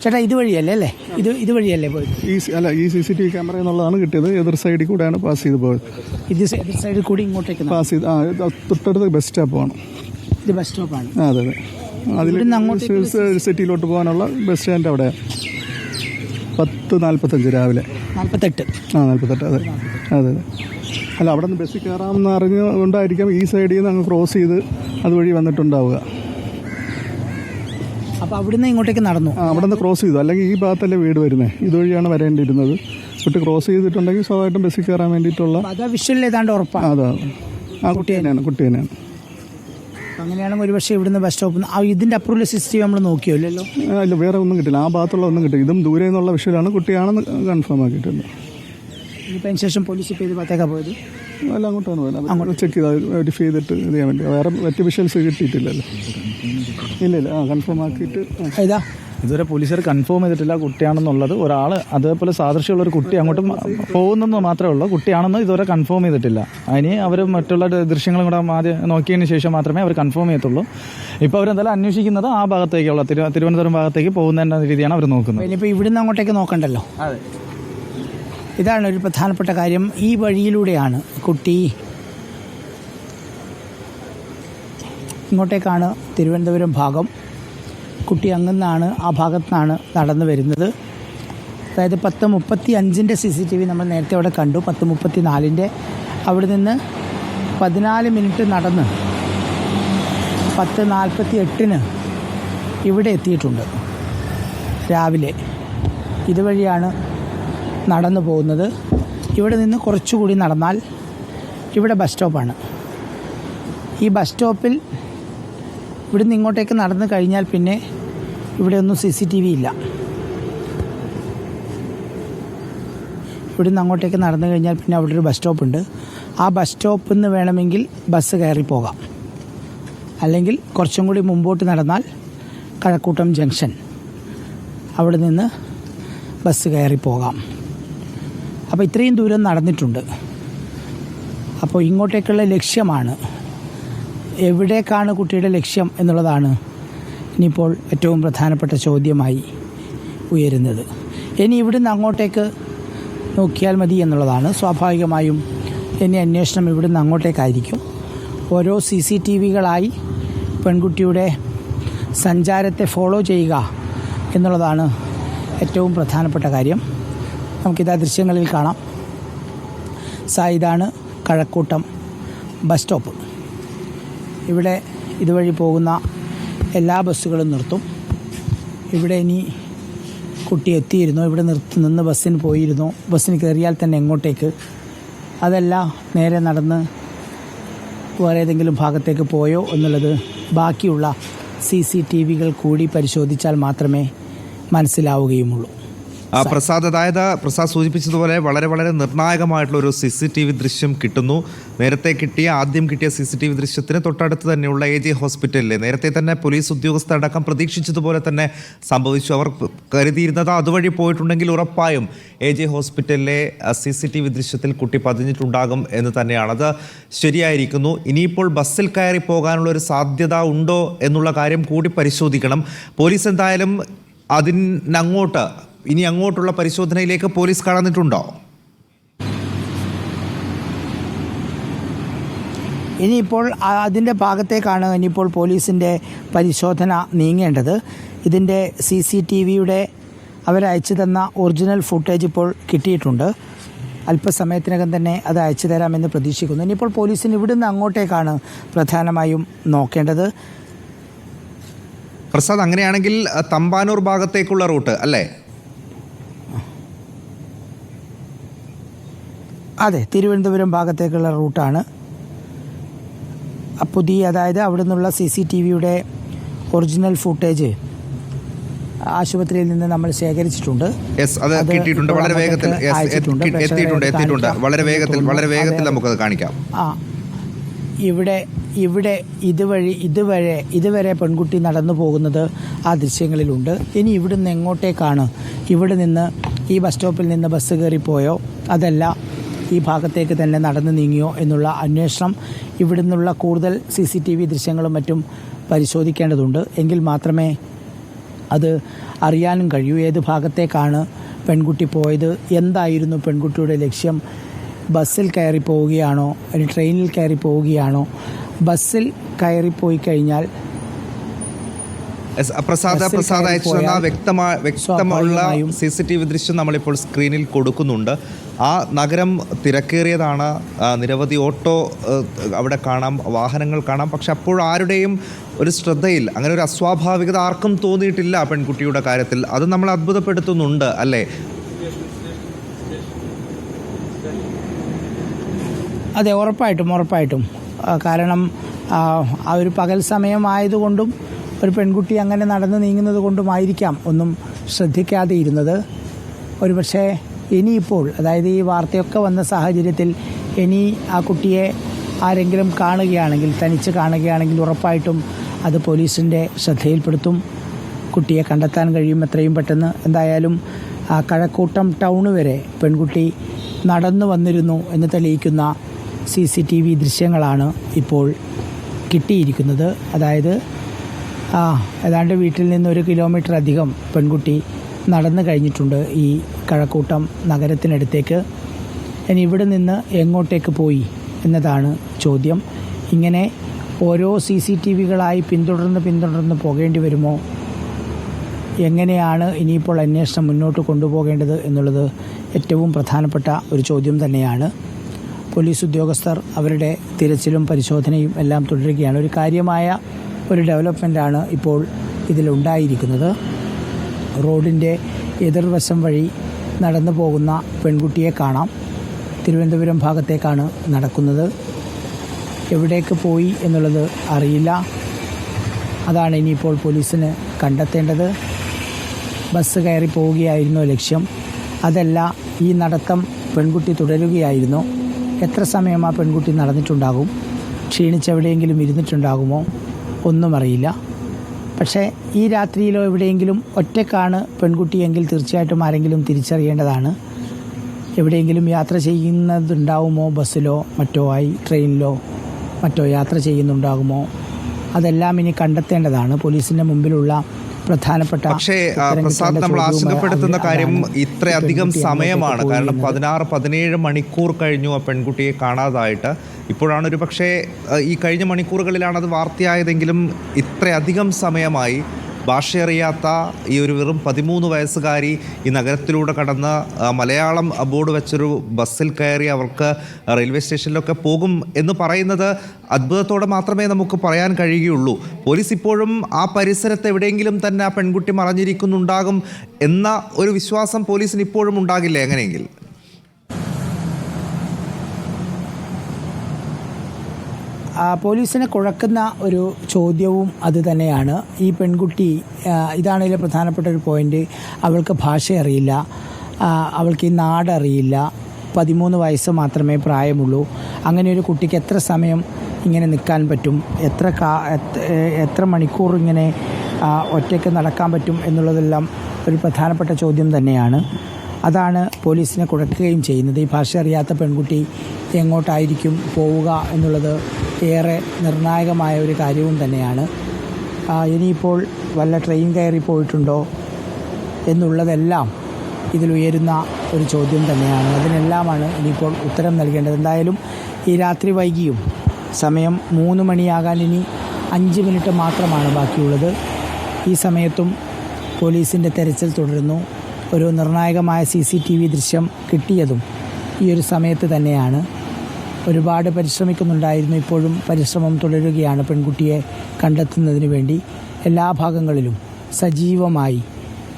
ചേട്ടാ ഇതുവഴിയല്ലേ അല്ലേ? ഇത് ഇതുവഴിയല്ലേ പോയത്? ഈ സി- അല്ല ഈ C C T V camera എന്നുള്ളതാണ് കിട്ടിയത്. എതിർ സൈഡിൽ കൂടെയാണ് പാസ് ചെയ്ത് പോയത്. ഇത് സൈ- ഇത് സൈഡിൽ കൂടി ഇങ്ങോട്ടേക്ക്. പാസ് ചെയ്ത് ആ ഇത് തൊട്ടടുത്ത് ബസ് സ്റ്റോപ്പാണ് ഇത് ബസ് സ്റ്റോപ്പാണ് ആ അതെ അതെ. അതിൽ ഇവിടുന്ന് അങ്ങോട്ടേക്ക് സിറ്റിയിലോട്ട് പോകാനുള്ള ബസ് സ്റ്റാൻഡ് അവിടെ. പത്ത് നാൽപ്പത്തഞ്ച് രാവിലെ. നാൽപ്പത്തെട്ട് ആ നാൽപ്പത്തെട്ട് അതെ. അതെ അതെ. അല്ല അവിടെ നിന്ന് ബസ്സിൽ കയറാമെന്ന് അറിഞ്ഞുകൊണ്ടായിരിക്കാം ഈ സൈഡിൽ നിന്ന് അങ്ങ് ക്രോസ് ചെയ്ത് അതുവഴി വന്നിട്ടുണ്ടാവുക. അപ്പോൾ അവിടുന്ന് ഇങ്ങോട്ടേക്ക് നടന്നു. ആ അവിടെ നിന്ന് ക്രോസ് ചെയ്തു. അല്ലെങ്കിൽ ഈ ഭാഗത്തല്ലേ വീട് വരുന്നത് ഇതുവഴിയാണ് വരേണ്ടിയിരുന്നത്. വിട്ട് ക്രോസ് ചെയ്തിട്ടുണ്ടെങ്കിൽ സ്വാഭാവികമായിട്ടും ബസ്സിൽ കയറാൻ വേണ്ടിയിട്ടുള്ള അത് വിഷ്വലിൽ ഏതാണ്ട് ഉറപ്പാണ് അതാ. ആ കുട്ടി തന്നെയാണ് കുട്ടി തന്നെയാണ്. അങ്ങനെയാണെങ്കിൽ ഒരുപക്ഷെ ഇവിടുന്ന് ബസ് സ്റ്റോപ്പ് ഇതിന്റെ അപ്പുറമുള്ള സിസ്റ്റം നമ്മൾ നോക്കിയോ ഇല്ലല്ലോ? ആ, ഇല്ല വേറെ ഒന്നും കിട്ടില്ല ആ ഭാഗത്തുള്ള ഒന്നും കിട്ടില്ല ഇതും ദൂരെ നിന്നുള്ള വിഷയമാണ് കുട്ടിയാണെന്ന് കൺഫേം ആക്കിയിട്ടുണ്ട്. ഇനിയിപ്പോൾ അതിന് ശേഷം പോലീസ് ഇപ്പോൾ ഇത് ഭാഗത്തേക്കാണ് പോയത്? അല്ല അങ്ങോട്ടാണ് പോയത്. അങ്ങോട്ട്. ചെക്ക് ചെയ്താൽ വെരിഫൈ ചെയ്തിട്ട് ഇത് ചെയ്യാൻ വേണ്ടി. വേറെ മറ്റ് വിഷ്വൽസ് കിട്ടിയിട്ടില്ലല്ലോ. ഇല്ല ഇല്ല ആ കൺഫേം ആക്കിയിട്ട് ഇതാ ഇതുവരെ പോലീസുകാർ കൺഫേം ചെയ്തിട്ടില്ല കുട്ടിയാണെന്നുള്ളത്. ഒരാൾ അതേപോലെ സാദൃശ്യമുള്ള ഒരു കുട്ടി അങ്ങോട്ട് പോകുന്നെന്ന് മാത്രമേ ഉള്ളൂ. കുട്ടിയാണെന്ന് ഇതുവരെ കൺഫേം ചെയ്തിട്ടില്ല. അതിന് അവർ മറ്റുള്ള ദൃശ്യങ്ങളും കൂടെ ആദ്യം നോക്കിയതിന് ശേഷം മാത്രമേ അവർ കൺഫേം ചെയ്യത്തുള്ളൂ. ഇപ്പോൾ അവരെന്തായാലും അന്വേഷിക്കുന്നത് ആ ഭാഗത്തേക്കുള്ള തിരുവനന്തപുരം ഭാഗത്തേക്ക് പോകുന്നതിന്റെ രീതിയാണ് അവർ നോക്കുന്നത്. ഇനിയിപ്പോൾ ഇവിടുന്ന് അങ്ങോട്ടേക്ക് നോക്കണ്ടല്ലോ? ഇതാണ് ഒരു പ്രധാനപ്പെട്ട കാര്യം. ഈ വഴിയിലൂടെയാണ് കുട്ടി ഇങ്ങോട്ടേക്കാണ് തിരുവനന്തപുരം ഭാഗം. കുട്ടി അങ്ങുന്നാണ് ആ ഭാഗത്തുനിന്നാണ് നടന്നു വരുന്നത്. അതായത് പത്ത് മുപ്പത്തി അഞ്ചിന്റെ സി സി ടി വി നമ്മൾ നേരത്തെ അവിടെ കണ്ടു. പത്ത് മുപ്പത്തി നാലിന്റെ അവിടെ നിന്ന് പതിനാല് മിനിറ്റ് നടന്ന് പത്ത് നാൽപ്പത്തി എട്ടിന് ഇവിടെ എത്തിയിട്ടുണ്ട്. രാവിലെ. ഇതുവഴിയാണ് നടന്നു പോകുന്നത്. ഇവിടെ നിന്ന് കുറച്ചുകൂടി നടന്നാൽ ഇവിടെ ബസ് സ്റ്റോപ്പാണ് ഈ ബസ് സ്റ്റോപ്പിൽ ഇവിടുന്ന് ഇങ്ങോട്ടേക്ക് നടന്നു കഴിഞ്ഞാൽ പിന്നെ ഇവിടെ ഒന്നും സി സി ടി വി ഇല്ല. ഇവിടുന്ന് അങ്ങോട്ടേക്ക് നടന്നു കഴിഞ്ഞാൽ പിന്നെ അവിടെ ഒരു ബസ് സ്റ്റോപ്പ് ഉണ്ട്. ആ ബസ് സ്റ്റോപ്പിൽ നിന്ന് വേണമെങ്കിൽ ബസ് കയറി പോകാം. അല്ലെങ്കിൽ കുറച്ചും കൂടി മുമ്പോട്ട് നടന്നാൽ കഴക്കൂട്ടം ജംഗ്ഷൻ അവിടെ നിന്ന് ബസ് കയറി പോകാം. അപ്പോൾ ഇത്രയും ദൂരം നടന്നിട്ടുണ്ട്. അപ്പോൾ ഇങ്ങോട്ടേക്കുള്ള ലക്ഷ്യമാണ്. എവിടേക്കാണ് കുട്ടിയുടെ ലക്ഷ്യം എന്നുള്ളതാണ് ഇനിയിപ്പോൾ ഏറ്റവും പ്രധാനപ്പെട്ട ചോദ്യമായി ഉയരുന്നത്. ഇനി ഇവിടുന്ന് അങ്ങോട്ടേക്ക് നോക്കിയാൽ മതി എന്നുള്ളതാണ്. സ്വാഭാവികമായും ഇനി അന്വേഷണം ഇവിടുന്ന് അങ്ങോട്ടേക്കായിരിക്കും. ഓരോ സി സി ടി വികളായി പെൺകുട്ടിയുടെ സഞ്ചാരത്തെ ഫോളോ ചെയ്യുക എന്നുള്ളതാണ് ഏറ്റവും പ്രധാനപ്പെട്ട കാര്യം. നമുക്കിതാ ദൃശ്യങ്ങളിൽ കാണാം. സാ ഇതാണ് കഴക്കൂട്ടം ബസ് സ്റ്റോപ്പ്. ഇവിടെ ഇതുവഴി പോകുന്ന എല്ലാ ബസ്സുകളും നിർത്തും. ഇവിടെ ഇനി കുട്ടി എത്തിയിരുന്നു. ഇവിടെ നിർത്തി നിന്ന് ബസ്സിന് പോയിരുന്നു. ബസ്സിന് കയറിയാൽ തന്നെ എങ്ങോട്ടേക്ക്? അതല്ല നേരെ നടന്ന് വേറെ ഏതെങ്കിലും ഭാഗത്തേക്ക് പോയോ എന്നുള്ളത് ബാക്കിയുള്ള സി സി ടി വികൾ കൂടി പരിശോധിച്ചാൽ മാത്രമേ മനസ്സിലാവുകയുമുള്ളൂ. പ്രസാദ് അതായത് പ്രസാദ് സൂചിപ്പിച്ചതുപോലെ വളരെ വളരെ നിർണായകമായിട്ടുള്ള ഒരു സി സി ടി വി ദൃശ്യം കിട്ടുന്നു. നേരത്തെ കിട്ടിയ ആദ്യം കിട്ടിയ സി സി ടി വി ദൃശ്യത്തിന് തൊട്ടടുത്ത് തന്നെയുള്ള എ ജെ ഹോസ്പിറ്റലിൽ നേരത്തെ തന്നെ പോലീസ് ഉദ്യോഗസ്ഥർ അടക്കം പ്രതീക്ഷിച്ചതുപോലെ തന്നെ സംഭവിച്ചു. അവർ കരുതിയിരുന്നത് അതുവഴി പോയിട്ടുണ്ടെങ്കിൽ ഉറപ്പായും എ ജെ ഹോസ്പിറ്റലിലെ സി സി ടി വി ദൃശ്യത്തിൽ കുട്ടി പതിഞ്ഞിട്ടുണ്ടാകും എന്ന് തന്നെയാണ്. അത് ശരിയായിരിക്കുന്നു. ഇനിയിപ്പോൾ ബസ്സിൽ കയറി പോകാനുള്ള ഒരു സാധ്യത ഉണ്ടോ എന്നുള്ള കാര്യം കൂടി പരിശോധിക്കണം. പോലീസ് എന്തായാലും അതിനങ്ങോട്ട് ഇനി അങ്ങോട്ടുള്ള പരിശോധനയിലേക്ക് പോലീസ് കടന്നിട്ടുണ്ടോ? ഇനിയിപ്പോൾ അതിന്റെ ഭാഗത്തേക്കാണ് ഇനിയിപ്പോൾ പോലീസിന്റെ പരിശോധന നീങ്ങേണ്ടത്. ഇതിന്റെ സി സി ടി വിയുടെ അവരയച്ചു തന്ന ഒറിജിനൽ ഫുട്ടേജ് ഇപ്പോൾ കിട്ടിയിട്ടുണ്ട്. അല്പസമയത്തിനകം തന്നെ അത് അയച്ചു തരാമെന്ന് പ്രതീക്ഷിക്കുന്നു. ഇനിയിപ്പോൾ പോലീസിന് ഇവിടുന്ന് അങ്ങോട്ടേക്കാണ് പ്രധാനമായും നോക്കേണ്ടത്. പ്രസാദ് അങ്ങനെയാണെങ്കിൽ തമ്പാനൂർ ഭാഗത്തേക്കുള്ള റൂട്ട് അല്ലേ? അതെ തിരുവനന്തപുരം ഭാഗത്തേക്കുള്ള റൂട്ടാണ്. പുതിയ അതായത് അവിടെ നിന്നുള്ള സി സി ടി വിയുടെ ഒറിജിനൽ ഫുട്ടേജ് ആശുപത്രിയിൽ നിന്ന് നമ്മൾ ശേഖരിച്ചിട്ടുണ്ട്. അത് കിട്ടിയിട്ടുണ്ട്. വളരെ വേഗത്തിൽ. എത്തിയിട്ടുണ്ട് എത്തിയിട്ടുണ്ട് വളരെ വേഗത്തിൽ വളരെ വേഗത്തിൽ. നമുക്കത് കാണിക്കാം. ആ ഇവിടെ ഇവിടെ ഇതുവഴി ഇതുവരെ ഇതുവരെ പെൺകുട്ടി നടന്നു പോകുന്നത് ആ ദൃശ്യങ്ങളിലുണ്ട്. ഇനി ഇവിടുന്ന് എങ്ങോട്ടേക്കാണ്? ഇവിടെ നിന്ന് ഈ ബസ് സ്റ്റോപ്പിൽ നിന്ന് ബസ് കയറിപ്പോയോ? അതല്ല ഈ ഭാഗത്തേക്ക് തന്നെ നടന്നു നീങ്ങിയോ എന്നുള്ള അന്വേഷണം ഇവിടുന്നുള്ള കൂടുതൽ സി സി ടി വി ദൃശ്യങ്ങളും മറ്റും പരിശോധിക്കേണ്ടതുണ്ട്. എങ്കിൽ മാത്രമേ അത് അറിയാനും കഴിയൂ. ഏത് ഭാഗത്തേക്കാണ് പെൺകുട്ടി പോയത്? എന്തായിരുന്നു പെൺകുട്ടിയുടെ ലക്ഷ്യം? ബസ്സിൽ കയറി പോവുകയാണോ? അല്ലെങ്കിൽ ട്രെയിനിൽ കയറി പോവുകയാണോ? ബസ്സിൽ കയറിപ്പോയി കഴിഞ്ഞാൽ പ്രസാദ പ്രസാദ് കയറി അയച്ചു വ്യക്തമായ വ്യക്തമുള്ള സി സി ടി വി ദൃശ്യം നമ്മളിപ്പോൾ സ്ക്രീനിൽ കൊടുക്കുന്നുണ്ട്. ആ നഗരം തിരക്കേറിയതാണ്. നിരവധി ഓട്ടോ അവിടെ കാണാം വാഹനങ്ങൾ കാണാം. പക്ഷെ അപ്പോഴാരുടെയും ഒരു ശ്രദ്ധയിൽ അങ്ങനെ ഒരു അസ്വാഭാവികത ആർക്കും തോന്നിയിട്ടില്ല പെൺകുട്ടിയുടെ കാര്യത്തിൽ. അത് നമ്മൾ അത്ഭുതപ്പെടുത്തുന്നുണ്ട് അല്ലേ? അതെ ഉറപ്പായിട്ടും ഉറപ്പായിട്ടും. കാരണം ആ ഒരു പകൽ സമയമായതുകൊണ്ടും ഒരു പെൺകുട്ടി അങ്ങനെ നടന്ന് നീങ്ങുന്നത് കൊണ്ടുമായിരിക്കാം ഒന്നും ശ്രദ്ധിക്കാതെ ഇരുന്നത്. ഒരുപക്ഷെ ഇനിയിപ്പോൾ അതായത് ഈ വാർത്തയൊക്കെ വന്ന സാഹചര്യത്തിൽ ഇനി ആ കുട്ടിയെ ആരെങ്കിലും കാണുകയാണെങ്കിൽ തനിച്ച് കാണുകയാണെങ്കിൽ ഉറപ്പായിട്ടും അത് പോലീസിന്റെ ശ്രദ്ധയിൽപ്പെടുത്തും. കുട്ടിയെ കണ്ടെത്താൻ കഴിയും എത്രയും പെട്ടെന്ന്. എന്തായാലും കഴക്കൂട്ടം ടൗണ് വരെ പെൺകുട്ടി നടന്നു വന്നിരുന്നു എന്ന് തെളിയിക്കുന്ന സി സി ടി വി ദൃശ്യങ്ങളാണ് ഇപ്പോൾ കിട്ടിയിരിക്കുന്നത്. അതായത് ഏതാണ്ട് വീട്ടിൽ നിന്ന് ഒരു കിലോമീറ്റർ അധികം പെൺകുട്ടി നടന്നു കഴിഞ്ഞിട്ടുണ്ട് ഈ കഴക്കൂട്ടം നഗരത്തിനടുത്തേക്ക്. ഇനി ഇവിടെ നിന്ന് എങ്ങോട്ടേക്ക് പോയി എന്നതാണ് ചോദ്യം. ഇങ്ങനെ ഓരോ സി സി ടി വികളായി പിന്തുടർന്ന് പിന്തുടർന്ന് പോകേണ്ടി വരുമോ? എങ്ങനെയാണ് ഇനിയിപ്പോൾ അന്വേഷണം മുന്നോട്ട് കൊണ്ടുപോകേണ്ടത് എന്നുള്ളത് ഏറ്റവും പ്രധാനപ്പെട്ട ഒരു ചോദ്യം തന്നെയാണ്. പോലീസ് ഉദ്യോഗസ്ഥർ അവരുടെ തിരച്ചിലും പരിശോധനയും എല്ലാം തുടരുകയാണ്. ഒരു കാര്യമായ ഒരു ഡെവലപ്മെന്റാണ് ഇപ്പോൾ ഇതിലുണ്ടായിരിക്കുന്നത്. റോഡിന്റെ എതിർവശം വഴി നടന്നു പോകുന്ന പെൺകുട്ടിയെ കാണാം. തിരുവനന്തപുരം ഭാഗത്തേക്കാണ് നടക്കുന്നത്. എവിടേക്ക് പോയി എന്നുള്ളത് അറിയില്ല. അതാണ് ഇനിയിപ്പോൾ പോലീസിന് കണ്ടെത്തേണ്ടത്. ബസ് കയറി പോവുകയായിരുന്നു ലക്ഷ്യം. അതല്ല ഈ നടത്തം പെൺകുട്ടി തുടരുകയായിരുന്നു. എത്ര സമയം ആ പെൺകുട്ടി നടന്നിട്ടുണ്ടാകും? ക്ഷീണിച്ചെവിടെയെങ്കിലും ഇരുന്നിട്ടുണ്ടാകുമോ? ഒന്നും അറിയില്ല. പക്ഷേ ഈ രാത്രിയിലോ എവിടെയെങ്കിലും ഒറ്റക്കാണ് പെൺകുട്ടിയെങ്കിൽ തീർച്ചയായിട്ടും ആരെങ്കിലും തിരിച്ചറിയേണ്ടതാണ്. എവിടെയെങ്കിലും യാത്ര ചെയ്യുന്നതുണ്ടാവുമോ? ബസ്സിലോ മറ്റോ ആയി ട്രെയിനിലോ മറ്റോ യാത്ര ചെയ്യുന്നുണ്ടാകുമോ? അതെല്ലാം ഇനി കണ്ടെത്തേണ്ടതാണ്. പോലീസിന്റെ മുമ്പിലുള്ള പ്രധാനപ്പെട്ട പക്ഷേ പ്രസാദ് നമ്മൾ ആശങ്കപ്പെടുത്തുന്ന കാര്യം ഇത്രയധികം സമയമാണ്. കാരണം പതിനാറ് പതിനേഴ് മണിക്കൂർ കഴിഞ്ഞു ആ പെൺകുട്ടിയെ കാണാതായിട്ട്. ഇപ്പോഴാണ് ഒരു പക്ഷേ ഈ കഴിഞ്ഞ മണിക്കൂറുകളിലാണ് അത് വാർത്തയായതെങ്കിലും ഇത്രയധികം സമയമായി ഭാഷയറിയാത്ത ഈ ഒരു വെറും പതിമൂന്ന് വയസ്സുകാരി ഈ നഗരത്തിലൂടെ കടന്ന് മലയാളം ബോർഡ് വെച്ചൊരു ബസ്സിൽ കയറി അവർക്ക് റെയിൽവേ സ്റ്റേഷനിലൊക്കെ പോകും എന്ന് പറയുന്നത് അത്ഭുതത്തോടെ മാത്രമേ നമുക്ക് പറയാൻ കഴിയുകയുള്ളൂ. പോലീസ് ഇപ്പോഴും ആ പരിസരത്ത് എവിടെയെങ്കിലും തന്നെ ആ പെൺകുട്ടി മറഞ്ഞിരിക്കുന്നുണ്ടാകും എന്ന ഒരു വിശ്വാസം പോലീസിന് ഇപ്പോഴും ഉണ്ടാകില്ലേ എങ്ങനെയെങ്കിൽ? പോലീസിനെ കുഴക്കുന്ന ഒരു ചോദ്യവും അത് തന്നെയാണ്. ഈ പെൺകുട്ടി ഇതാണ് പ്രധാനപ്പെട്ട ഒരു പോയിന്റ് അവൾക്ക് ഭാഷ അറിയില്ല. അവൾക്ക് ഈ നാടറിയില്ല പതിമൂന്ന് വയസ്സ് മാത്രമേ പ്രായമുള്ളൂ. അങ്ങനെ ഒരു കുട്ടിക്ക് എത്ര സമയം ഇങ്ങനെ നിൽക്കാൻ പറ്റും? എത്ര കാ എത്ര മണിക്കൂർ ഇങ്ങനെ ഒറ്റയ്ക്ക് നടക്കാൻ പറ്റും എന്നുള്ളതെല്ലാം ഒരു പ്രധാനപ്പെട്ട ചോദ്യം തന്നെയാണ്. അതാണ് പോലീസിനെ കുഴക്കുകയും ചെയ്യുന്നത്. ഈ ഭാഷ അറിയാത്ത പെൺകുട്ടി എങ്ങോട്ടായിരിക്കും പോവുക എന്നുള്ളത് ഏറെ നിർണായകമായ ഒരു കാര്യവും തന്നെയാണ്. ഇനിയിപ്പോൾ വല്ല ട്രെയിൻ കയറി പോയിട്ടുണ്ടോ എന്നുള്ളതെല്ലാം ഇതിലുയരുന്ന ഒരു ചോദ്യം തന്നെയാണ്. അതിനെല്ലാമാണ് ഇനിയിപ്പോൾ ഉത്തരം നൽകേണ്ടത്. എന്തായാലും ഈ രാത്രി വൈകിയും സമയം മൂന്ന് മണിയാകാൻ ഇനി അഞ്ച് മിനിറ്റ് മാത്രമാണ് ബാക്കിയുള്ളത്. ഈ സമയത്തും പോലീസിന്റെ തെരച്ചിൽ തുടരുന്നു. ഒരു നിർണായകമായ സി സി ടി വി ദൃശ്യം കിട്ടിയതും ഈ ഒരു സമയത്ത് തന്നെയാണ്. ഒരുപാട് പരിശ്രമിക്കുന്നുണ്ടായിരുന്നു. ഇപ്പോഴും പരിശ്രമം തുടരുകയാണ് പെൺകുട്ടിയെ കണ്ടെത്തുന്നതിന് വേണ്ടി. എല്ലാ ഭാഗങ്ങളിലും സജീവമായി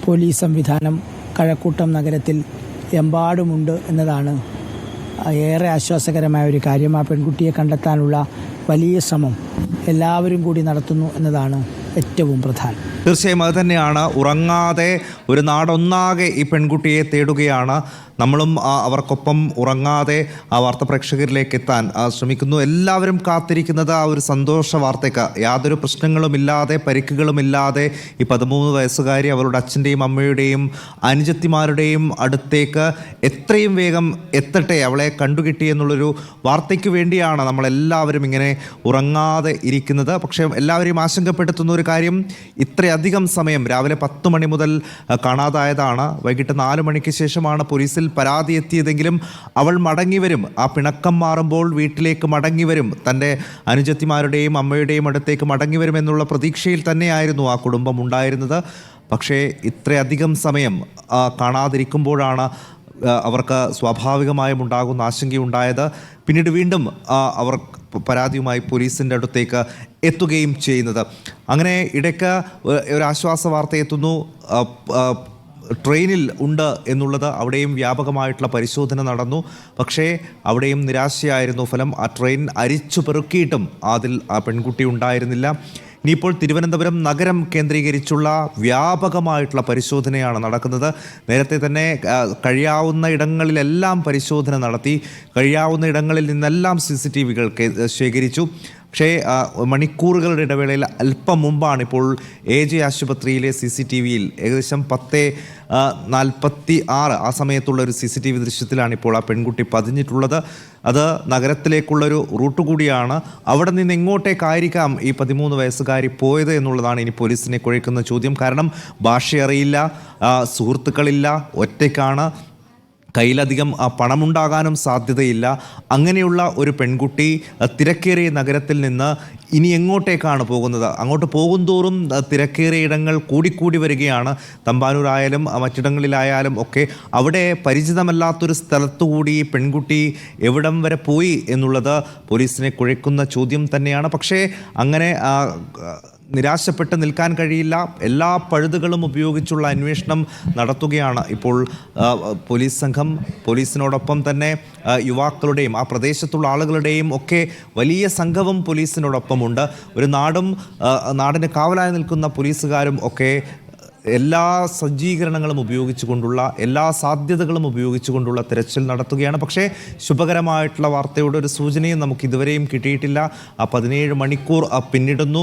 പോലീസ് സംവിധാനം കഴക്കൂട്ടം നഗരത്തിൽ എമ്പാടുമുണ്ട് എന്നതാണ് ഏറെ ആശ്വാസകരമായ ഒരു കാര്യം. ആ പെൺകുട്ടിയെ കണ്ടെത്താനുള്ള വലിയ ശ്രമം എല്ലാവരും കൂടി നടത്തുന്നു എന്നതാണ് ഏറ്റവും പ്രധാനം. തീർച്ചയായും അത് തന്നെയാണ്. ഉറങ്ങാതെ ഒരു നാടൊന്നാകെ ഈ പെൺകുട്ടിയെ തേടുകയാണ് നമ്മളും അവർക്കൊപ്പം ഉറങ്ങാതെ ആ വാർത്ത പ്രേക്ഷകരിലേക്ക് എത്താൻ ശ്രമിക്കുന്നു. എല്ലാവരും കാത്തിരിക്കുന്നത് ആ ഒരു സന്തോഷ വാർത്തയ്ക്ക്. യാതൊരു പ്രശ്നങ്ങളുമില്ലാതെ പരിക്കുകളുമില്ലാതെ ഈ പതിമൂന്ന് വയസ്സുകാരി അവരുടെ അച്ഛന്റെയും അമ്മയുടെയും അനുജത്തിമാരുടെയും അടുത്തേക്ക് എത്രയും വേഗം എത്തട്ടെ അവളെ കണ്ടുകിട്ടി എന്നുള്ളൊരു വാർത്തയ്ക്ക് വേണ്ടിയാണ് നമ്മളെല്ലാവരും ഇങ്ങനെ ഉറങ്ങാതെ ഇരിക്കുന്നത്. പക്ഷേ എല്ലാവരെയും ആശങ്കപ്പെടുത്തുന്ന ഒരു കാര്യം ഇത്രയധികം സമയം രാവിലെ പത്ത് മണി മുതൽ കാണാതായതാണ്. വൈകിട്ട് നാല് മണിക്ക് ശേഷമാണ് പോലീസിൽ പരാതി എത്തിയതെങ്കിലും അവൾ മടങ്ങിവരും. ആ പിണക്കം മാറുമ്പോൾ വീട്ടിലേക്ക് മടങ്ങിവരും. തന്റെ അനുജത്തിമാരുടെയും അമ്മയുടെയും അടുത്തേക്ക് മടങ്ങിവരും എന്നുള്ള പ്രതീക്ഷയിൽ തന്നെയായിരുന്നു ആ കുടുംബം ഉണ്ടായിരുന്നത്. പക്ഷേ ഇത്രയധികം സമയം കാണാതിരിക്കുമ്പോഴാണ് അവർക്ക് സ്വാഭാവികമായും ഉണ്ടാകുന്ന ആശങ്കയുണ്ടായത്. പിന്നീട് വീണ്ടും അവർ പരാതിയുമായി പോലീസിന്റെ അടുത്തേക്ക് എത്തുകയും ചെയ്യുന്നത്. അങ്ങനെ ഇടയ്ക്ക് ഒരു ആശ്വാസ വാർത്ത എത്തുന്നു ട്രെയിനിൽ ഉണ്ട് എന്നുള്ളത് അവിടെയും വ്യാപകമായിട്ടുള്ള പരിശോധന നടന്നു. പക്ഷേ അവിടെയും നിരാശയായിരുന്നു ഫലം. ആ ട്രെയിൻ അരിച്ചു പെറുക്കിയിട്ടും അതിൽ ആ പെൺകുട്ടി ഉണ്ടായിരുന്നില്ല. ഇനിയിപ്പോൾ തിരുവനന്തപുരം നഗരം കേന്ദ്രീകരിച്ചുള്ള വ്യാപകമായിട്ടുള്ള പരിശോധനയാണ് നടക്കുന്നത്. നേരത്തെ തന്നെ കഴിയാവുന്ന ഇടങ്ങളിലെല്ലാം പരിശോധന നടത്തി. കഴിയാവുന്ന ഇടങ്ങളിൽ നിന്നെല്ലാം സി സി ടി വികൾ ശേഖരിച്ചു. പക്ഷേ മണിക്കൂറുകളുടെ ഇടവേളയിൽ അല്പം മുമ്പാണ് ഇപ്പോൾ എ ജെ ആശുപത്രിയിലെ സി സി ടി വിയിൽ ഏകദേശം പത്ത് നാൽപ്പത്തി ആറ് ആ സമയത്തുള്ള ഒരു സി സി ടി വി ദൃശ്യത്തിലാണ് ഇപ്പോൾ ആ പെൺകുട്ടി പതിഞ്ഞിട്ടുള്ളത്. അത് നഗരത്തിലേക്കുള്ളൊരു റൂട്ട് കൂടിയാണ്. അവിടെ നിന്ന് എങ്ങോട്ടേക്കായിരിക്കാം ഈ പതിമൂന്ന് വയസ്സുകാരി പോയത് എന്നുള്ളതാണ് ഇനി പോലീസിനെ കുഴക്കുന്ന ചോദ്യം. കാരണം ഭാഷയറിയില്ല സുഹൃത്തുക്കളില്ല ഒറ്റയ്ക്കാണ്. കയ്യിലധികം പണമുണ്ടാകാനും സാധ്യതയില്ല. അങ്ങനെയുള്ള ഒരു പെൺകുട്ടി തിരക്കേറിയ നഗരത്തിൽ നിന്ന് ഇനി എങ്ങോട്ടേക്കാണ് പോകുന്നത്? അങ്ങോട്ട് പോകുന്തോറും തിരക്കേറിയ ഇടങ്ങൾ കൂടിക്കൂടി വരികയാണ്. തമ്പാനൂരായാലും മറ്റിടങ്ങളിലായാലും ഒക്കെ അവിടെ പരിചിതമല്ലാത്തൊരു സ്ഥലത്തുകൂടി പെൺകുട്ടി എവിടം വരെ പോയി എന്നുള്ളത് പോലീസിനെ കുഴക്കുന്ന ചോദ്യം തന്നെയാണ്. പക്ഷേ അങ്ങനെ നിരാശപ്പെട്ട് നിൽക്കാൻ കഴിയില്ല. എല്ലാ പഴുതുകളും ഉപയോഗിച്ചുള്ള അന്വേഷണം നടത്തുകയാണ് ഇപ്പോൾ പോലീസ് സംഘം. പോലീസിനോടൊപ്പം തന്നെ യുവാക്കളുടെയും ആ പ്രദേശത്തുള്ള ആളുകളുടെയും ഒക്കെ വലിയ സംഘവും പോലീസിനോടൊപ്പമുണ്ട്. ഒരു നാടും നാടിന് കാവലായി നിൽക്കുന്ന പോലീസുകാരും ഒക്കെ എല്ലാ സജ്ജീകരണങ്ങളും ഉപയോഗിച്ചുകൊണ്ടുള്ള എല്ലാ സാധ്യതകളും ഉപയോഗിച്ചുകൊണ്ടുള്ള തിരച്ചിൽ നടത്തുകയാണ്. പക്ഷേ ശുഭകരമായിട്ടുള്ള വാർത്തയുടെ ഒരു സൂചനയും നമുക്ക് ഇതുവരെയും കിട്ടിയിട്ടില്ല. ആ പതിനേഴ് മണിക്കൂർ പിന്നിടുന്നു.